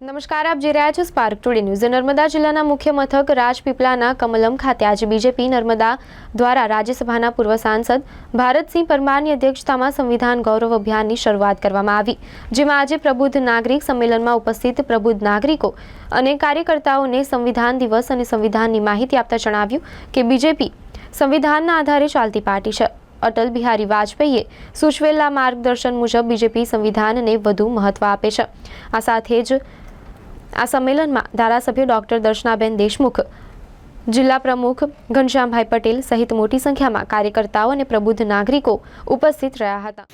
નમસ્કાર, આપ જોઈ રહ્યા છો સ્પાર્ક ટુડે ન્યૂઝ નર્મદા જિલ્લાના મુખ્ય મથક રાજપીપળાના કમલમ ખાતે આજે બીજેપી નર્મદા દ્વારા રાજ્યસભાના પૂર્વ સાંસદ ભારતસિંહ પરમારની અધ્યક્ષતામાં સંવિધાન ગૌરવ અભિયાનની શરૂઆત કરવામાં આવી, જેમાં આજે પ્રબુદ્ધ નાગરિક સંમેલનમાં ઉપસ્થિત પ્રબુદ્ધ નાગરિકો અને કાર્યકર્તાઓને સંવિધાન દિવસ અને સંવિધાનની માહિતી આપતા જણાવ્યું કે બીજેપી સંવિધાનના આધારે ચાલતી પાર્ટી છે. અટલ બિહારી વાજપેયીએ સૂચવેલા માર્ગદર્શન મુજબ બીજેપી સંવિધાનને વધુ મહત્વ આપે છે. આ સાથે જ આ સંમેલનમાં ધારાસભ્ય ડોક્ટર દર્શનાબેન દેશમુખ, જિલ્લા પ્રમુખ ઘનશ્યામભાઈ પટેલ સહિત મોટી સંખ્યામાં કાર્યકર્તાઓ અને પ્રબુદ્ધ નાગરિકો ઉપસ્થિત રહ્યા હતા.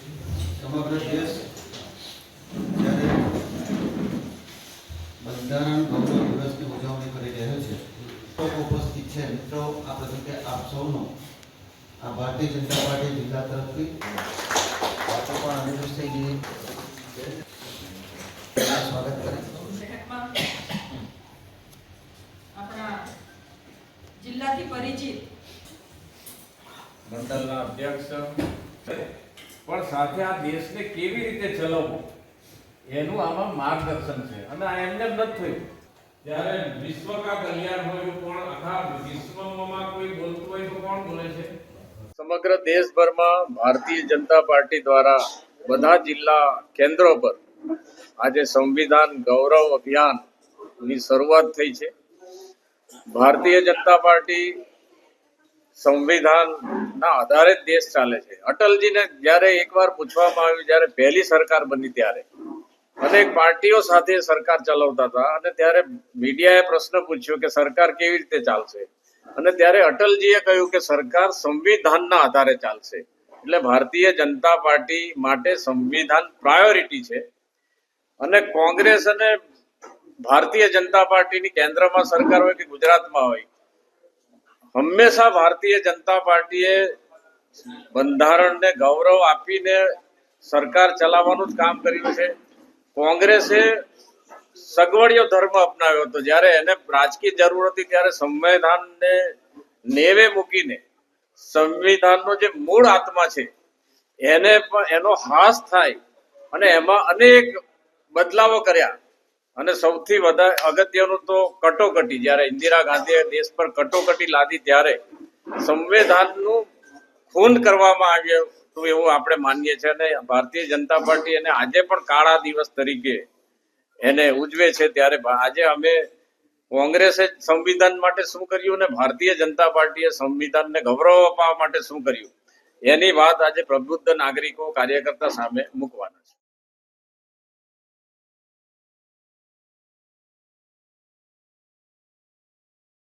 ભારતીય જનતા પાર્ટી જિલ્લા તરફથી પણ અનિરુદ્ધ થઈ ગઈ આ સ્વાગત કરે બેઠકમાં આપણા જિલ્લાથી પરિચિત. મંડળના અધ્યક્ષ. પણ સાથે આ દેશને કેવી રીતે ચલાવવો? એનું આમાં માર્ગદર્શન છે. અને આ એમને જ નથી થયું. જ્યારે વિશ્વ કા કલ્યાણ હોય પણ આખા વિશ્વમાં કોઈ બોલતું હોય તો કોણ બોલે છે? સમગ્ર દેશભરમાં ભારતીય જનતા પાર્ટી દ્વારા બધા જિલ્લા કેન્દ્રો પર આજે સંવિધાન ગૌરવ અભિયાનની શરૂઆત થઈ છે. ભારતીય જનતા પાર્ટી સંવિધાનના આધારે જ દેશ ચાલે છે. અટલજીને જ્યારે એકવાર પૂછવામાં આવ્યું, જ્યારે પહેલી સરકાર બની ત્યારે. અનેક પાર્ટીઓ સાથે સરકાર ચલાવતા હતા અને ત્યારે મીડિયાએ પ્રશ્ન પૂછ્યો કે સરકાર કેવી રીતે ચાલશે? અને ત્યારે અટલજીએ કહ્યું કે સરકાર સંવિધાનના આધારે ચાલશે. એટલે ભારતીય જનતા પાર્ટી માટે સંવિધાન પ્રાયોરિટી છે. અને કોંગ્રેસ અને ભારતીય જનતા પાર્ટીની કેન્દ્રમાં સરકાર હોય કે ગુજરાતમાં હોય, હંમેશા ભારતીય જનતા પાર્ટીએ બંધારણને ગૌરવ આપીને સરકાર ચલાવવાનું જ કામ કર્યું છે. કોંગ્રેસે સગવડિયો ધર્મ અપનાવ્યો હતો. જ્યારે એને રાજકીય જરૂર હતી, ત્યારે સંવિધાનને નેવે મૂકીને સંવિધાનનો જે મૂળ આત્મા છે, એને પણ એનો હાસ થાય અને એમાં અનેક બદલાવો કર્યા. અને સૌથી વધારે અગત્યનું તો કટોકટી. જ્યારે ઇન્દિરા ગાંધીએ દેશ પર કટોકટી લાદી ત્યારે સંવિધાનનું ખૂન કરવામાં આવ્યું એવું આપણે માનીએ છીએ અને ભારતીય જનતા પાર્ટી એને આજે પણ કાળા દિવસ તરીકે એને ઉજવે છે. ત્યારે આજે અમે કોંગ્રેસે સંવિધાન માટે શું કર્યું અને ભારતીય જનતા પાર્ટીએ સંવિધાનને ગૌરવ અપાવવા માટે શું કર્યું? એની વાત આજે પ્રબુદ્ધ નાગરિકો, કાર્યકર્તા સામે મૂકવાના છે.